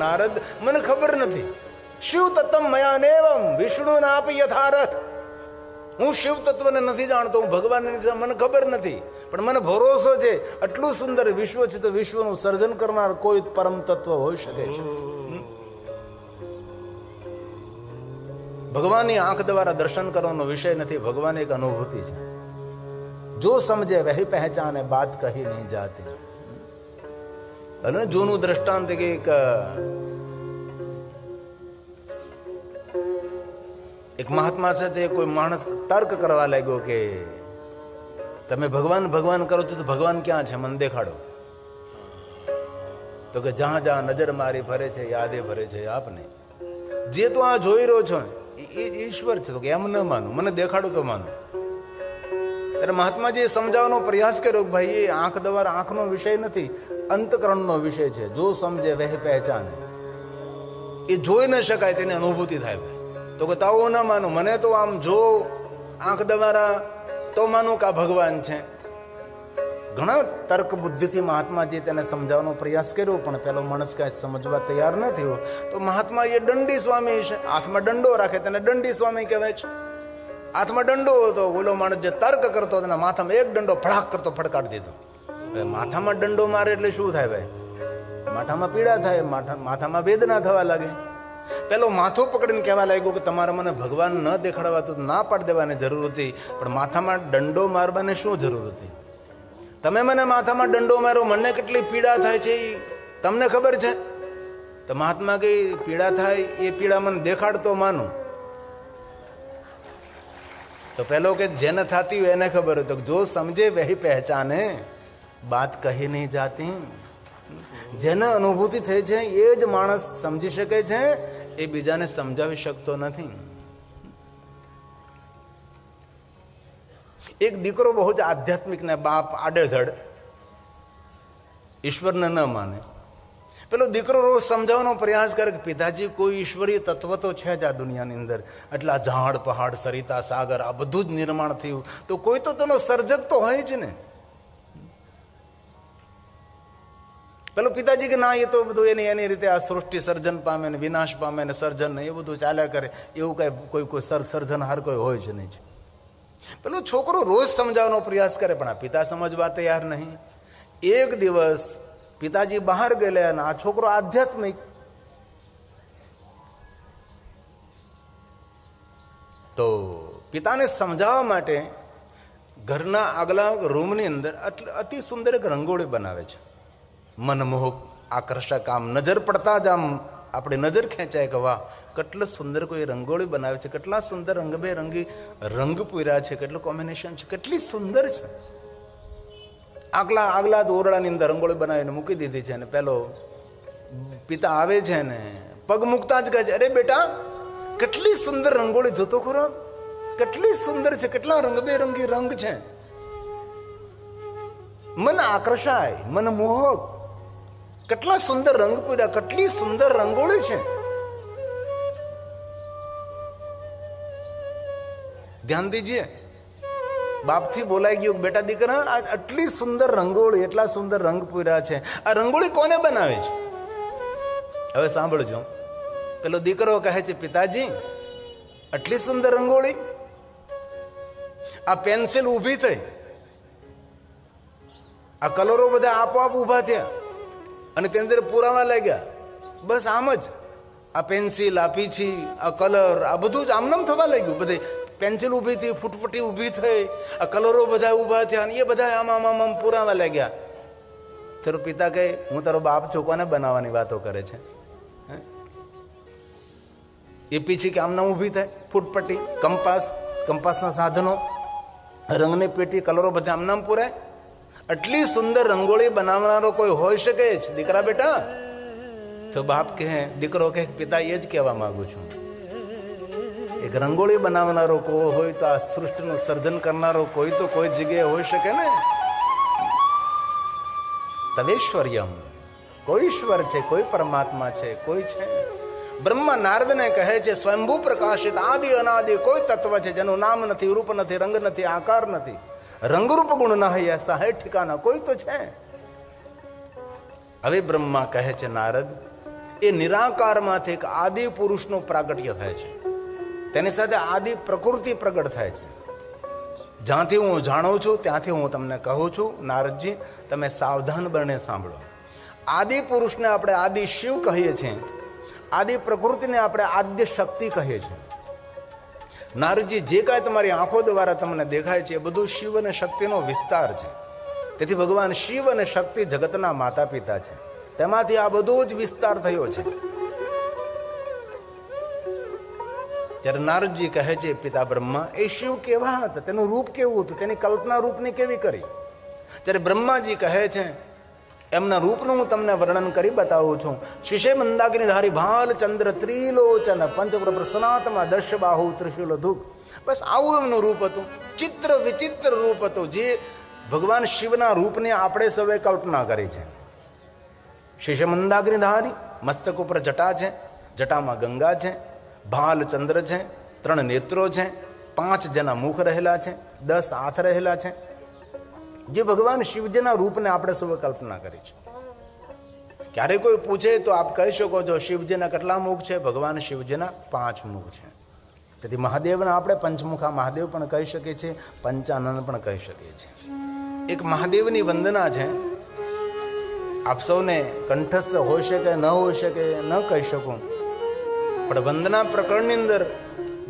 નારદ, મને ખબર નથી. શિવ તત્વ મયા નેવમ નાપ યથારથ. હું શિવ તત્વને નથી જાણતો, હું ભગવાનને મને ખબર નથી. પણ મને ભરોસો છે, આટલું સુંદર વિશ્વ છે તો વિશ્વનું સર્જન કરનાર કોઈ પરમ તત્વ હોઈ શકે છે. ભગવાનની આંખ દ્વારા દર્શન કરવાનો વિષય નથી, ભગવાન એક અનુભૂતિ છે. જો સમજે, વહી પહેચાને, બાત કહી નહીં જાતી. અને જૂનું દ્રષ્ટાંત કે એક એક મહાત્મા છે કોઈ માણસ તર્ક કરવા લાગ્યો કે તમે ભગવાન ભગવાન કરો તો ભગવાન ક્યાં છે? મને દેખાડો. તો કે જ્યાં જ્યાં નજર મારી ફરે છે, યાદે ફરે છે આપને. જે તું આ જોઈ રહ્યો છો, એ ઈશ્વર છે. તો કે એમ ન માનું. મને દેખાડો તો માનું. ત્યારે મહાત્માજીએ સમજાવવાનો પ્રયાસ કર્યો કે ભાઈ, એ આંખ દ્વારા આંખનો વિષય નથી. અંતકરણનો વિષય છે. જો સમજે, વહ, પહેચાને. એ જોઈ ન શકાય તેની અનુભૂતિ થાય તો કે તાવો ના માનું. મને તો આમ જો આંખ દવારા તો માનું કે ભગવાન છે. ઘણા તર્ક બુદ્ધિથી મહાત્માજી તેને સમજાવવાનો પ્રયાસ કર્યો, પણ પેલો માણસ કાંઈ સમજવા તૈયાર ન થયો. તો મહાત્મા એ દંડી સ્વામી છે. હાથમાં દંડો રાખે, તેને દંડી સ્વામી કહેવાય છે. હાથમાં દંડો હતો, ઓલો માણસ જે તર્ક કરતો તેના માથામાં એક દંડો ફડાક કરતો ફડકાડી દીધો. માથામાં દંડો મારે એટલે શું થાય ભાઈ? માથામાં પીડા થાય, માથા માથામાં વેદના થવા લાગે. પેલો માથું પકડીને કહેવા લાગ્યો કે તમારે મને ભગવાન ન દેખાડવા તો ના પાડી દેવાની જરૂર હતી, પણ માથામાં દંડો મારવાની શું જરૂર હતી? તમે મને માથામાં દંડો મારો, મને કેટલી પીડા થાય છે એ તમને ખબર છે? તો મહાત્મા કઈ પીડા થાય, એ પીડા મને દેખાડતો માનું. તો પેલો કે, જેને થતી હોય એને ખબર હતો જો સમજે વહી પહેચાને. બાત કહી નહીં જાતી. જેને અનુભૂતિ થઈ છે, એ જ માણસ સમજી શકે છે, એ બીજાને સમજાવી શકતો નથી. એક દીકરો બહુ જ આધ્યાત્મિક ને બાપ, આડેધડ. ઈશ્વરને ન માને. પેલો દીકરો રોજ સમજાવવાનો પ્રયાસ કરે કે પિતાજી, કોઈ ઈશ્વરીય તત્વ તો છે જ આ દુનિયાની અંદર. એટલા ઝાડ, પહાડ, સરિતા, સાગર, આ બધું જ નિર્માણ થયું. તો કોઈ તો તેનો સર્જક તો હોય જ ને. પેલો પિતાજી કે ના, એ તો બધું એની એની રીતે આ સૃષ્ટિ સર્જન પામે ને વિનાશ પામે ને સર્જન એ બધું ચાલ્યા કરે. એવું કઈ કોઈ કોઈ સર સર્જનહાર કોઈ હોય જ નહીં. પેલો છોકરો રોજ સમજાવવાનો પ્રયાસ કરે, પણ આ પિતા સમજવા તૈયાર નહીં. એક દિવસ પિતાજી બહાર ગયેલા અને આ છોકરો આધ્યાત્મિક. તો પિતાને સમજાવવા માટે ઘરના આગલા રૂમની અંદર અતિ સુંદર એક રંગોળી બનાવે છે. મનમોહક આકર્ષક આમ નજર પડતા જ આમ આપણે નજર ખેંચાય કે વાહ, કેટલો સુંદર કોઈ રંગોળી બનાવે છે, કેટલા સુંદર રંગબેરંગી રંગ પૂર્યા છે, કેટલું કોમ્બિનેશન છે, કેટલી સુંદર છે. આગલા આગલા દોરડાની અંદર રંગોળી બનાવીને મૂકી દીધી છે અને પેલો પિતા આવે છે ને, પગ મૂકતા જ કહે છે, અરે બેટા, કેટલી સુંદર રંગોળી જોતો ખરો, કેટલી સુંદર છે, કેટલા રંગબેરંગી રંગ છે. મન આકર્ષાય, મન મોહક કેટલા સુંદર રંગ પૂર્યા કેટલી સુંદર રંગોળી છે. ધ્યાન દીજીએ. બાપથી બોલાઈ ગયું, બેટા દીકરા, આ આટલી સુંદર રંગોળી, એટલા સુંદર રંગ પૂર્યા છે. આ રંગોળી કોને બનાવે છે? હવે સાંભળજો. પેલો દીકરો કહે છે, પિતાજી, આટલી સુંદર રંગોળી? આ પેન્સિલ ઊભી થઈ. આ કલરો બધા આપોઆપ ઊભા થયા. અને તેની અંદર પુરાવા લાગ્યા. બસ આમ જ. આ પેન્સિલ, આ પીછી, આ કલર, આ બધું જ આમનામ થવા લાગ્યું. બધે પેન્સિલ ઊભી થઈ, ફૂટફૂટી ઊભી થઈ, આ કલરો બધા ઊભા થયા અને એ બધા આમ આમ આમ આમ પુરાવા લાગ્યા. તારો પિતા કહે, હું તારો બાપ છું, કોને બનાવવાની વાતો કરે છે? એ પીછી કે આમના ઊભી થાય, ફૂટપટ્ટી, કંપાસ, કંપાસના સાધનો, રંગની પેટી, કલરો બધા આમનામ પૂરાય. આટલી સુંદર રંગોળી બનાવનારો કોઈ હોઈ શકે જ? દીકરા બેટા? તો બાપ કહે, દીકરો કહે, પિતા, એ જ કહેવા માગું છું. એક રંગોળી બનાવનારો કોઈ હોય તો આ સૃષ્ટિનું સર્જન કરનારો કોઈ તો કોઈ જગ્યાએ હોઈ શકે ને? તવેશ્વર્યમ કોઈ ઈશ્વર છે, કોઈ પરમાત્મા છે, કોઈ છે. બ્રહ્મા નારદને કહે છે, સ્વયંભૂ પ્રકાશિત, આદિ અનાદિ કોઈ તત્વ છે, જેનું નામ નથી, રૂપ નથી, રંગ નથી, આકાર નથી. રંગરૂપ ગુણ ના હોય એસા, હે ઠિકાના, કોઈ તો છે? હવે બ્રહ્મા કહે છે, નારદ, એ નિરાકારમાંથી એક આદિ પુરુષનું પ્રાગટ્ય થાય છે. તેની સાથે આદિ પ્રકૃતિ પ્રગટ થાય છે. જ્યાંથી હું જાણું છું, ત્યાંથી હું તમને કહું છું, નારદજી, તમે સાવધાન બને, સાંભળો. આદિ પુરુષને આપણે આદિ શિવ કહીએ છીએ. આદિ પ્રકૃતિને આપણે આદ્ય શક્તિ કહીએ છીએ. નારદજી જે કાંઈ તમારી આંખો દ્વારા તમને દેખાય છે, એ બધું શિવ અને શક્તિનો વિસ્તાર છે. તેથી ભગવાન શિવ અને શક્તિ જગતના માતા પિતા છે. તેમાંથી આ બધો જ વિસ્તાર થયો છે. ત્યારે નારદજી કહે છે, પિતા બ્રહ્મા, એ શિવ કેવા હતા? તેનું રૂપ કેવું હતું? તેની કલ્પના રૂપની કેવી કરી? જ્યારે બ્રહ્માજી કહે છે એમના રૂપનું હું તમને વર્ણન કરી બતાવું છું. શિષે મંદાગ્નિ ધારી ભાલ ત્રિલોચન પંચપ્રભ પ્રસનાતમાં દશ બાહુ ત્રિશુલ ધૂપ. બસ આવું એમનું રૂપ હતું. ચિત્ર વિચિત્ર રૂપ હતું. જે ભગવાન શિવના રૂપની આપણે સૌએ કલ્પના કરી છે. શિષે મંદાગ્નિ ધારી મસ્તક ઉપર જટા છે. જટામાં ગંગા છે. ભાલ ચંદ્ર છે. ત્રણ નેત્રો છે. પાંચ જેના મુખ રહેલા છે. દસ હાથ રહેલા છે. જે ભગવાન શિવજીના રૂપને આપણે સૌ કલ્પના કરી છે. ક્યારે કોઈ પૂછે તો આપ કહી શકો છો, શિવજીના કેટલા મુખ છે? ભગવાન શિવજીના પાંચ મુખ છે. તેથી મહાદેવના આપણે પંચમુખા મહાદેવ પણ કહી શકીએ છીએ, પંચાનંદ પણ કહી શકીએ છીએ. એક મહાદેવની વંદના છે. આપ સૌને કંઠસ્થ હોઈ શકે, ન હોઈ શકે, ન કહી શકું. પણ વંદના પ્રકરણની અંદર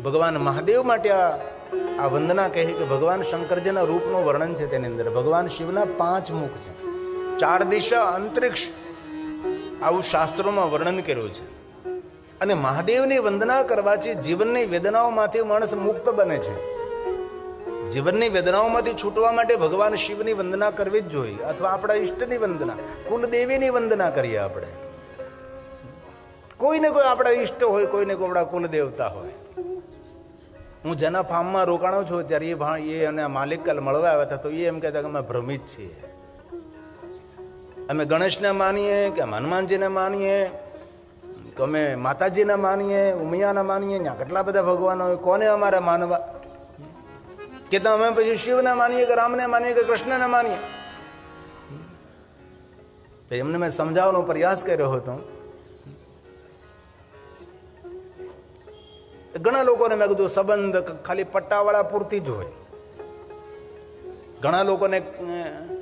ભગવાન મહાદેવ માટે આ આ વંદના કહે કે ભગવાન શંકરજીના રૂપનું વર્ણન છે તેની અંદર. ભગવાન શિવના પાંચ મુખ છે. ચાર દિશા અંતરિક્ષ આવું શાસ્ત્રોમાં વર્ણન કર્યું છે. અને મહાદેવની વંદના કરવાથી જીવનની વેદનાઓમાંથી માણસ મુક્ત બને છે. જીવનની વેદનાઓમાંથી છૂટવા માટે ભગવાન શિવની વંદના કરવી જ જોઈએ. અથવા આપણા ઈષ્ટની વંદના, કુલદેવીની વંદના કરીએ આપણે. કોઈને કોઈ આપણા ઈષ્ટ હોય, કોઈને કોઈ આપણા કુલદેવતા હોય. હું જેના ફાર્મમાં રોકાણો છું ત્યારે એ ભાણ એ અને માલિક કાલ મળવા આવ્યા હતા, તો એ એમ કહેતા કે અમે ભ્રમિત છીએ. અમે ગણેશને માનીએ કે હનુમાનજીને માનીએ, કે અમે માતાજીને માનીએ, ઉમિયાને માનીએ ત્યાં કેટલા બધા ભગવાનો હોય, કોને અમારે માનવા? કે તો અમે પછી શિવને માનીએ કે રામને માનીએ કે કૃષ્ણને માનીએ? એમને મેં સમજાવવાનો પ્રયાસ કર્યો હતો. ઘણા લોકોને મેં કીધું, સંબંધ ખાલી પટ્ટાવાળા પૂરતી જ હોય. ઘણા લોકોને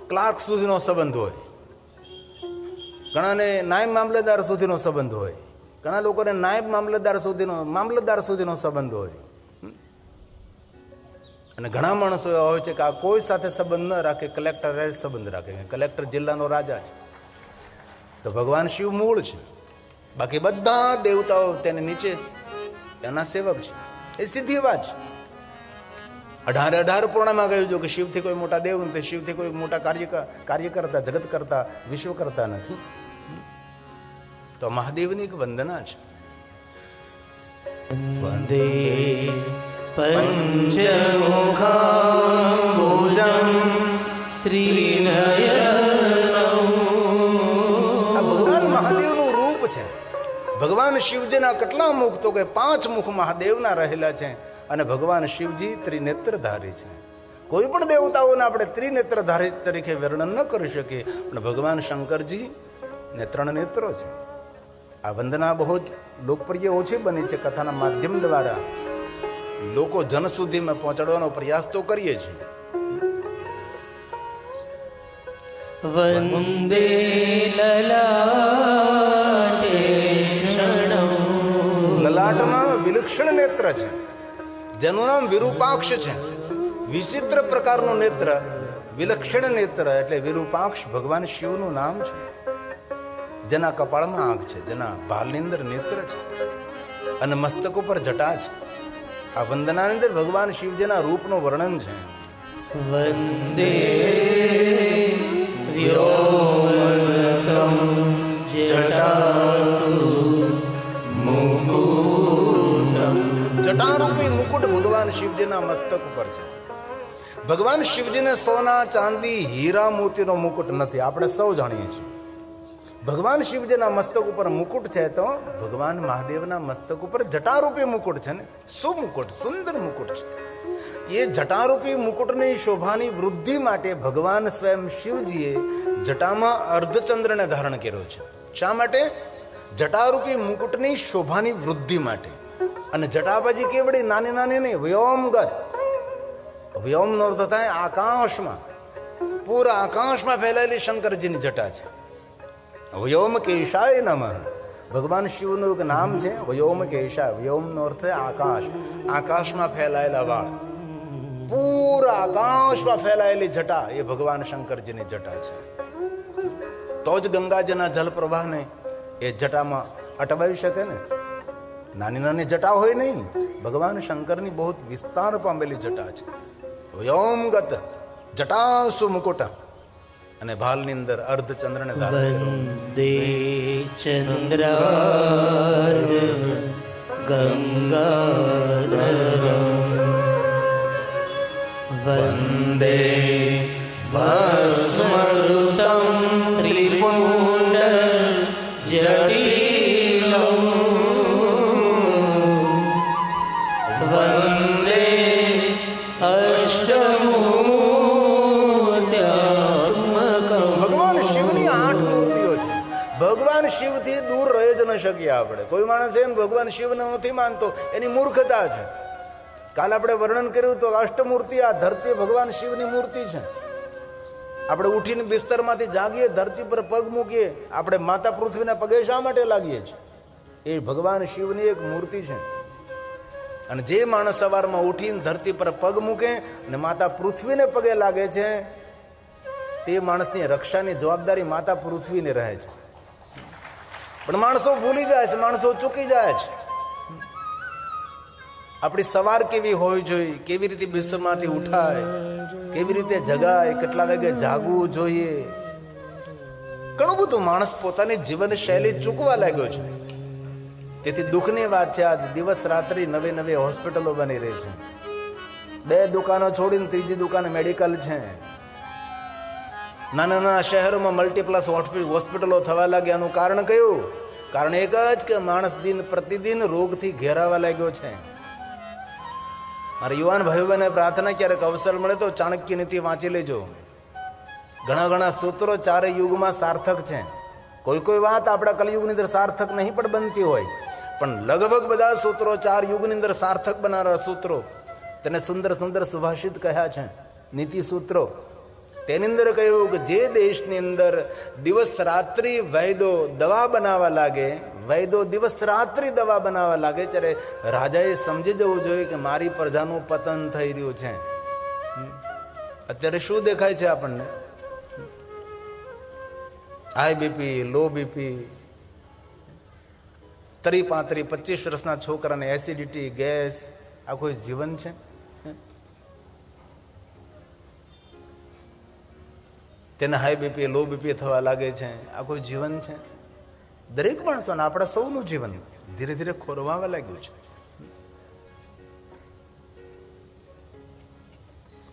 ક્લાર્ક સુધીનો સંબંધ હોય. ઘણાને નાયબ મામલતદાર સુધીનો સંબંધ હોય. ઘણા લોકોને નાયબ મામલતદાર સુધીનો મામલતદાર સુધીનો સંબંધ હોય. અને ઘણા માણસો એવા હોય છે કે આ કોઈ સાથે સંબંધ ન રાખે, કલેક્ટર સંબંધ રાખે. કલેક્ટર જિલ્લાનો રાજા છે. તો ભગવાન શિવ મૂળ છે. બાકી બધા દેવતાઓ તેને નીચે એના સેવક છે. એ સીધી વાત છે અઢાર અઢાર પૂર્ણમાં કહ્યું છે કે શિવથી કોઈ મોટા દેવ નથી શિવથી કોઈ મોટા કાર્ય કાર્ય કરતા જગત કરતા વિશ્વ કરતા નથી. તો મહાદેવની એક વંદના છે. વંદે પંચમુખાંબુજં ત્રિનયનમ ભગવાન શિવજીના કેટલા મુખ તો કે પાંચ મુખ મહાદેવના રહેલા છે અને ભગવાન શિવજી ત્રિનેત્રધારી છે. કોઈ પણ દેવતાઓને આપણે ત્રિનેત્રધારી તરીકે વર્ણન ન કરી શકીએ, પણ ભગવાન શંકરજી ને ત્રણ નેત્રો છે. આ વંદના બહુ જ લોકપ્રિય ઓછી બની છે કથાના માધ્યમ દ્વારા. લોકો જન સુધીમાં પહોંચાડવાનો પ્રયાસ તો કરીએ છીએ. વંદે લલાટે ક્ષણમ વિલક્ષણ નેત્ર છે. જેનું નામ વિરૂપાક્ષ છે. વિચિત્ર પ્રકારનું નેત્ર વિલક્ષણ નેત્ર એટલે વિરૂપાક્ષ ભગવાન શિવનું નામ છે. જેના કપાળમાં આંખ છે જેના ભાલની અંદર નેત્ર છે. અને મસ્તક ઉપર જટા છે. આ વંદનાની અંદર ભગવાન શિવજીના રૂપનું વર્ણન છે. વંદે વ્યોમકમ જટારૂપી મુકુટ ભગવાન શિવજીના મસ્તક ઉપર છે. ભગવાન શિવજીને સોના, ચાંદી, હીરા મોતીનો મુકુટ નથી. આપણે સૌ જાણીએ છીએ. ભગવાન શિવજીના મસ્તક ઉપર મુકુટ છે તો ભગવાન મહાદેવના મસ્તક ઉપર જટારૂપી મુકુટ છે ને. શું મુકુટ? સુંદર મુકુટ છે. એ જટારૂપી મુકુટની શોભાની વૃદ્ધિ માટે ભગવાન સ્વયં શિવજીએ જટામાં અર્ધચંદ્રને ધારણ કર્યો છે. શા માટે? જટારૂપી મુકુટની શોભાની વૃદ્ધિ માટે. અને જટાબાજી કેવડી નાની નાની નહીં વ્યોમગત વ્યોમનો અર્થ થાય આકાશમાં. પૂરા આકાશમાં ફેલાયેલી શંકરજીની જટા છે. વ્યોમ કેશાય નમ. ભગવાન શિવનું એક નામ છે, વ્યોમ કેશાય. વ્યોમનો અર્થ આકાશ. આકાશમાં ફેલાયેલા વાળ. પૂરા આકાશમાં ફેલાયેલી જટા, એ ભગવાન શંકરજીની જટા છે. તો જ ગંગાજીના જલ પ્રવાહને એ જટામાં અટવાવી શકે ને? નાની નાની જટા હોય નહીં ભગવાન શંકરની બહુ વિસ્તાર પામેલી જટા છે. વ્યોમગત જટા મુકુટ. અને ભાલની અંદર અર્ધ ચંદ્રને વંદે ચંદ્ર ગંગાધરમ વંદે ન શકીએ આપણે. કોઈ માણસ એમ ભગવાન શિવને નથી માનતો, એની મૂર્ખતા છે. કાલ આપણે વર્ણન કર્યું તો અષ્ટમૂર્તિ આ ધરતી ભગવાન શિવની મૂર્તિ છે. આપણે ઉઠીને બિસ્તરમાંથી જાગીએ, ધરતી પર પગ મૂકીએ, આપણે માતા પૃથ્વીના પગે શા માટે લાગીએ છીએ? એ ભગવાન શિવની એક મૂર્તિ છે. અને જે માણસ સવારમાં ઉઠીને ધરતી પર પગ મૂકે અને માતા પૃથ્વીને પગે લાગે છે, તે માણસની રક્ષાની જવાબદારી માતા પૃથ્વીને રહે છે. પણ માણસો ભૂલી જાય છે, માણસો ચૂકી જાય છે. આપણી સવાર કેવી હોવી જોઈએ, કેવી રીતે બિસ્તરમાંથી ઉઠાય, કેવી રીતે જગાય, કેટલા વાગે જાગવું જોઈએ. ઘણું બધું માણસ પોતાની જીવન શૈલી ચૂકવા લાગ્યો છે. તેથી દુઃખની વાત છે, આજ દિવસ રાત્રિ નવી નવી હોસ્પિટલો બની રહી છે. બે દુકાનો છોડીને ત્રીજી દુકાન મેડિકલ છે. નાના નાના શહેરોમાં મલ્ટીપ્લસ હોસ્પિટલો થવા લાગ્યાનું કારણ કયું? કારણ એક જ કે માણસ દિન પ્રતિદિન રોગથી ઘેરાવા લાગ્યો છે. મારા યુવાન ભાઈઓ બહેને પ્રાર્થના ક્યારેક અવસર મળે તો ચાણક્ય નીતિ વાંચી લેજો. ઘણા ઘણા સૂત્રો ચારે યુગમાં સાર્થક છે. કોઈ કોઈ વાત આપણા કલયુગની અંદર સાર્થક નહીં પણ બનતી હોય. પણ લગભગ બધા સૂત્રો ચાર યુગની અંદર સાર્થક બનાવનારા સૂત્રો તેને સુંદર સુંદર સુભાષિત કહ્યા છે. નીતિ સૂત્રો. તેની અંદર કહ્યું કે જે દેશની અંદર દિવસ રાત્રિ વૈદો દવા બનાવવા લાગે, વૈદો દિવસ રાત્રિ દવા બનાવવા લાગે, ત્યારે રાજાએ સમજી જવું જોઈએ કે મારી પ્રજાનું પતન થઈ રહ્યું છે. અત્યારે શું દેખાય છે આપણને? હાઈ બીપી લો બીપી ત્રી પાંત્રી, પચીસ વર્ષના છોકરાને એસિડિટી ગેસ આખું જીવન છે. તેને હાઈ બીપી લો બીપી થવા લાગે છે. આ કોઈ જીવન છે? દરેક માણસોને આપણા સૌનું જીવન ધીરે ધીરે ખોરવાવા લાગ્યું છે.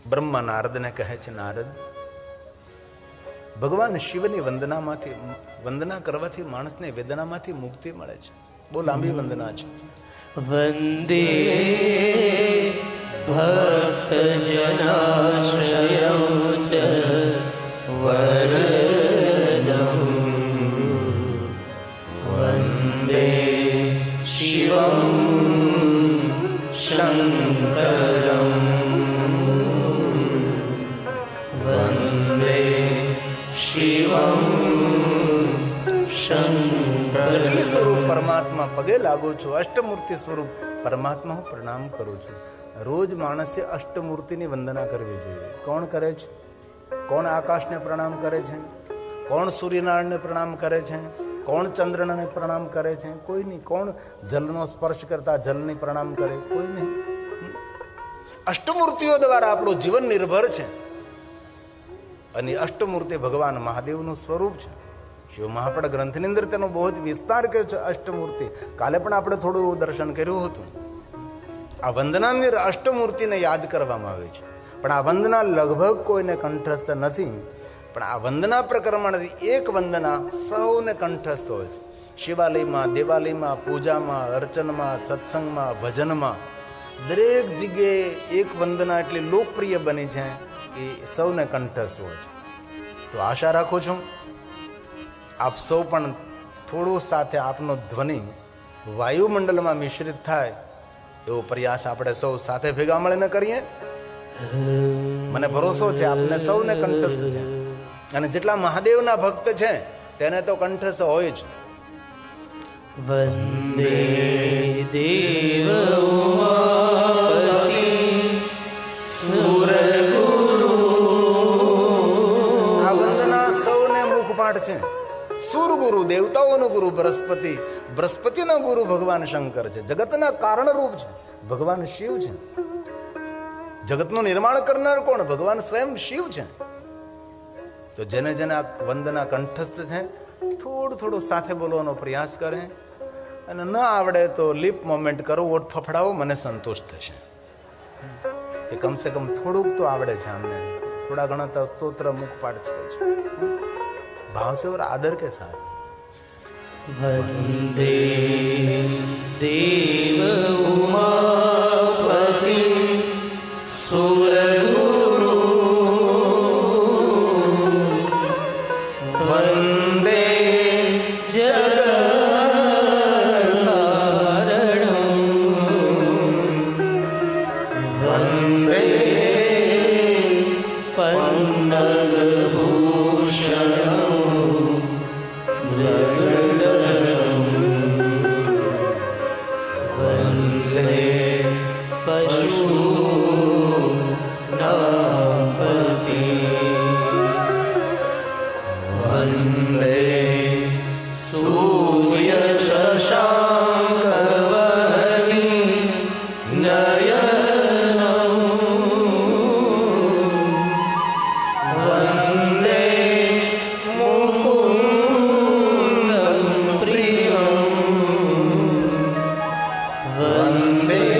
બ્રહ્મા નારદને કહે છે, નારદ, ભગવાન શિવની વંદનામાંથી, વંદના કરવાથી માણસને વેદનામાંથી મુક્તિ મળે છે. બહુ લાંબી વંદના છે. વંદે ભક્તજનાશ્રયૌ ચ પરમાત્મા પગે લાગુ છું અષ્ટમૂર્તિ સ્વરૂપ પરમાત્મા હું પ્રણામ કરું છું રોજ માણસે અષ્ટમૂર્તિની વંદના કરવી જોઈએ કોણ કરે છે કોણ આકાશને પ્રણામ કરે છે? કોણ સૂર્યનારાયણને પ્રણામ કરે છે? કોણ ચંદ્રને પ્રણામ કરે છે? કોઈ નહીં, કોણ જલનો સ્પર્શ કરતા જલની પ્રણામ કરે? કોઈ નહીં. અષ્ટમૂર્તિઓ દ્વારા આપણું જીવન નિર્ભર છે. અને અષ્ટમૂર્તિ ભગવાન મહાદેવનું સ્વરૂપ છે. શિવ મહાપડ ગ્રંથની અંદર તેનો બહુ જ વિસ્તાર કર્યો છે અષ્ટમૂર્તિ. કાલે પણ આપણે થોડું દર્શન કર્યું હતું. આ વંદનાની અષ્ટમૂર્તિને યાદ કરવામાં આવે છે. પણ આ વંદના લગભગ કોઈને કંઠસ્થ નથી. પણ આ વંદના પ્રકરણમાંથી એક વંદના સૌને કંઠસ્થ હોય છે. શિવાલયમાં, દેવાલયમાં, પૂજામાં, અર્ચનમાં, સત્સંગમાં, ભજનમાં દરેક જગ્યાએ એક વંદના એટલી લોકપ્રિય બની છે કે સૌને કંઠસ્થ હોય છે. તો આશા રાખું છું આપ સૌ પણ થોડો સાથે આપનો ધ્વનિ વાયુમંડળમાં મિશ્રિત થાય એવો પ્રયાસ આપણે સૌ સાથે ભેગા મળીને કરીએ. મને ભરોસો છે આપને સૌને કંઠસ્થ છે. અને જેટલા મહાદેવના ભક્ત છે તેને તો કંઠસ્થ હોય જ. વંદે દેવ ઉમાપતિ આ વંદના સૌને મુખપાઠ છે. સુર ગુરુ દેવતાઓનો ગુરુ બૃહસ્પતિ. બૃહસ્પતિનો ગુરુ ભગવાન શંકર છે. જગતના કારણરૂપ છે. ભગવાન શિવ છે. જગતનું નિર્માણ કરનાર કોણ? ભગવાન સ્વયં શિવ છે. તો જેને જેને આ વંદના કંઠસ્થ છે, થોડું થોડું સાથે બોલવાનો પ્રયાસ કરે અને ન આવડે તો લિપ મોમેન્ટ કરો, ઓટ ફફડાવો, મને સંતોષ થશે. કે કમસે કમ થોડુંક તો આવડે છે અમને થોડા ઘણા તો સ્તોત્ર મુખ પાઠ છે ભાવ આદર કે સાથ? વંદે દેવ ઉમા વંદે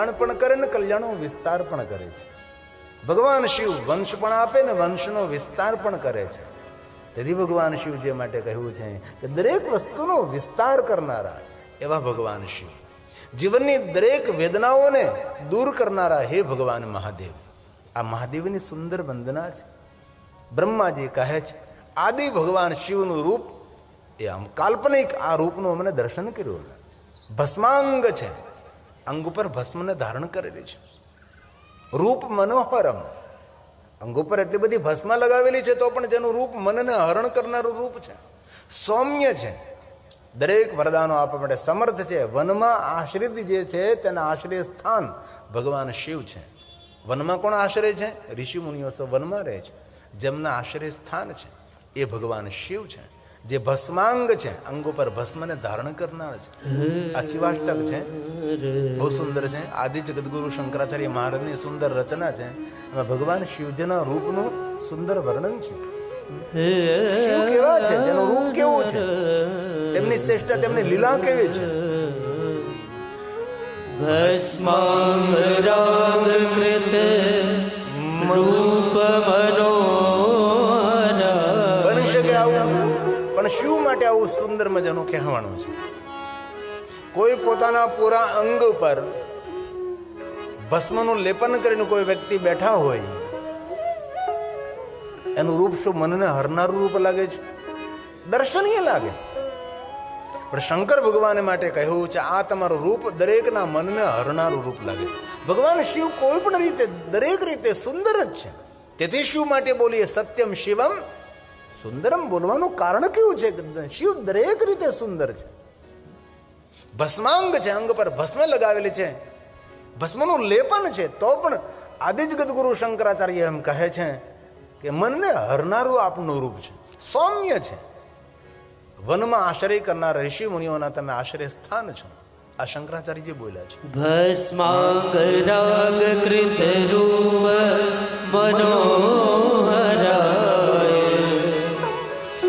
કલ્યાણ પણ કરે ને કલ્યાણનો વિસ્તાર પણ કરે છે. ભગવાન શિવ વંશ પણ આપે ને વંશનો વિસ્તાર પણ કરે છે. તેથી ભગવાન શિવજી માટે કહ્યું છે કે દરેક વસ્તુનો વિસ્તાર કરનારા એવા ભગવાન શિવ. જીવનની દરેક વેદનાઓને દૂર કરનારા હે ભગવાન મહાદેવ. આ મહાદેવની સુંદર વંદના છે. બ્રહ્માજી કહે છે, આદિ ભગવાન શિવનું રૂપ એ આમ કાલ્પનિક આ રૂપનું અમને દર્શન કર્યું. ભસ્માંગ છે. અંગ ઉપર ભસ્મને ધારણ કરેલી છે. રૂપ મનોહરમ. અંગ ઉપર એટલી બધી ભસ્મ લગાવેલી છે તો પણ તેનું રૂપ મનને હરણ કરનારું રૂપ છે. સૌમ્ય છે. દરેક વરદાનો આપવા માટે સમર્થ છે. વનમાં આશ્રિત જે છે તેના આશ્રય સ્થાન ભગવાન શિવ છે. વનમાં કોણ આશ્રય છે? ઋષિ મુનિઓ વનમાં રહે છે. જેમના આશ્રય સ્થાન છે. એ ભગવાન શિવ છે. જે ભસ્માંગ છે, અંગ ઉપર ભસ્મને ધારણ કરનાર છે. આ શિવાષ્ટક છે. બહુ સુંદર છે. આદિ જગદગુરુ શંકરાચાર્ય મહારાજની સુંદર રચના છે. એમાં ભગવાન શિવજીના રૂપનું સુંદર વર્ણન છે. શિવ કેવા છે? તેનું રૂપ કેવું છે? તેમની શ્રેષ્ઠતા, તેમની લીલા કેવી છે? ભસ્માંગરાગકૃત રૂપ આવું પણ શિવ માટે આવું સુંદર મજાનું કહેવાનું છે? કોઈ પોતાના પૂરા અંગ પર ભસ્મનું લેપન કરીને કોઈ વ્યક્તિ બેઠા હોય, એનું રૂપ શું મનને હરનારું રૂપ લાગે છે? દર્શનીય લાગે. પણ શંકર ભગવાને માટે કહ્યું છે, આ તમારું રૂપ દરેકના મનને હરનારું રૂપ લાગે. ભગવાન શિવ કોઈ પણ રીતે દરેક રીતે સુંદર જ છે. તેથી શિવ માટે બોલીએ સત્યમ શિવમ સુંદરમ બોલવાનું કારણ કેવું છે? શિવ દરેક રીતે સુંદર છે. ભસ્માંગ છે અંગ પર ભસ્મ લગાવેલી છે. ભસ્મનું લેપન છે તો પણ આદિ ગુરુ શંકરાચાર્ય એમ કહે છે કે મનને હરનારું આપનું રૂપ છે. સૌમ્ય છે. વનમાં આશ્રય કરનાર ઋષિ મુનિઓના તમે આશ્રય સ્થાન છો. આ શંકરાચાર્યજી બોલ્યા છે. ભસ્માંગ રાગ કૃત રૂપ વદાત